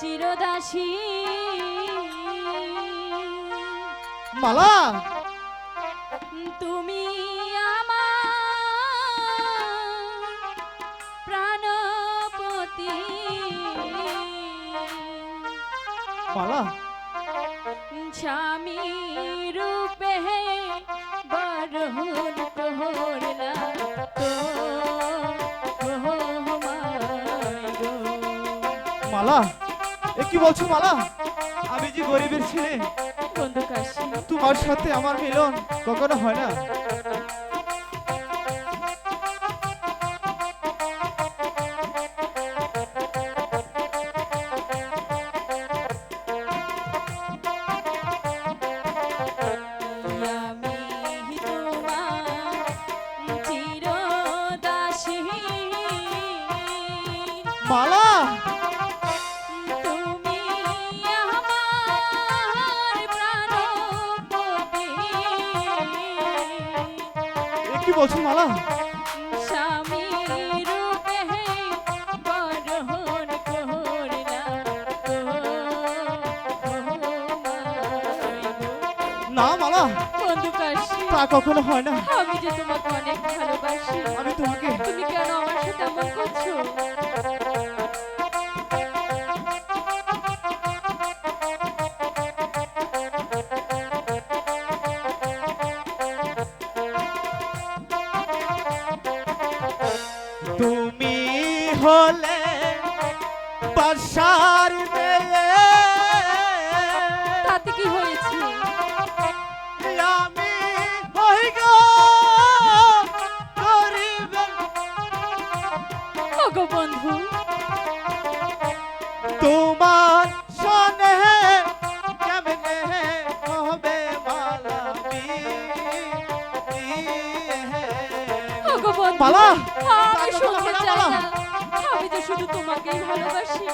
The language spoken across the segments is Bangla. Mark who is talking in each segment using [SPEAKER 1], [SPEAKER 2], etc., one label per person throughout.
[SPEAKER 1] চিরদাসী।
[SPEAKER 2] মালা!
[SPEAKER 1] তুমি আমার প্রাণপতি।
[SPEAKER 2] মালা!
[SPEAKER 1] স্বামী রূপে বরহুন করলা তো
[SPEAKER 2] মালা! কি বলছো মালা? আমি যে গরিবের ছেলে।
[SPEAKER 1] বন্ধু কাশি
[SPEAKER 2] তোমার সাথে আমার মিলন কখনো হয় না। মালা! বলছো মালা? না মালা তা কখনো হয় না।
[SPEAKER 1] আমি যে তোমাকে অনেক ভালোবাসি
[SPEAKER 2] আমি তোমাকে
[SPEAKER 1] তুমি কেন আমার সাথে এমন করছ?
[SPEAKER 2] হলে বাসার মেয়ে
[SPEAKER 1] তাতে কি হয়েছে?
[SPEAKER 2] আমি হই গো গরিব
[SPEAKER 1] ওগো বন্ধু।
[SPEAKER 2] তোমার
[SPEAKER 1] বন্ধু আমি চাই না আমি তো শুধু তোমাকেই ভালোবাসি।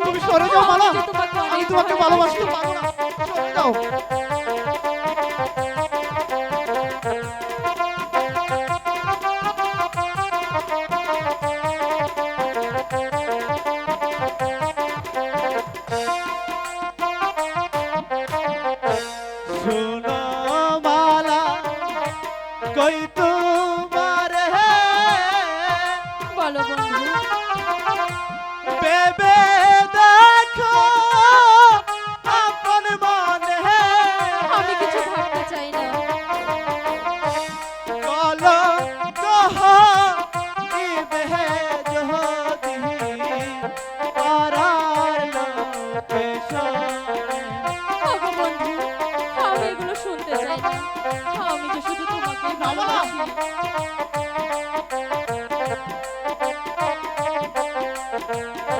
[SPEAKER 2] তুমি সরে যাও মালা
[SPEAKER 1] আমি তোমাকে।
[SPEAKER 2] ভালোবাসতে পারব না। সরে যাও। কই তোমার
[SPEAKER 1] Oh.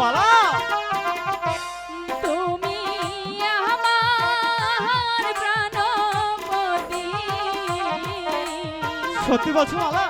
[SPEAKER 2] মালা
[SPEAKER 1] তুমি আমার প্রাণপতি
[SPEAKER 2] সত্যি বলছো মালা?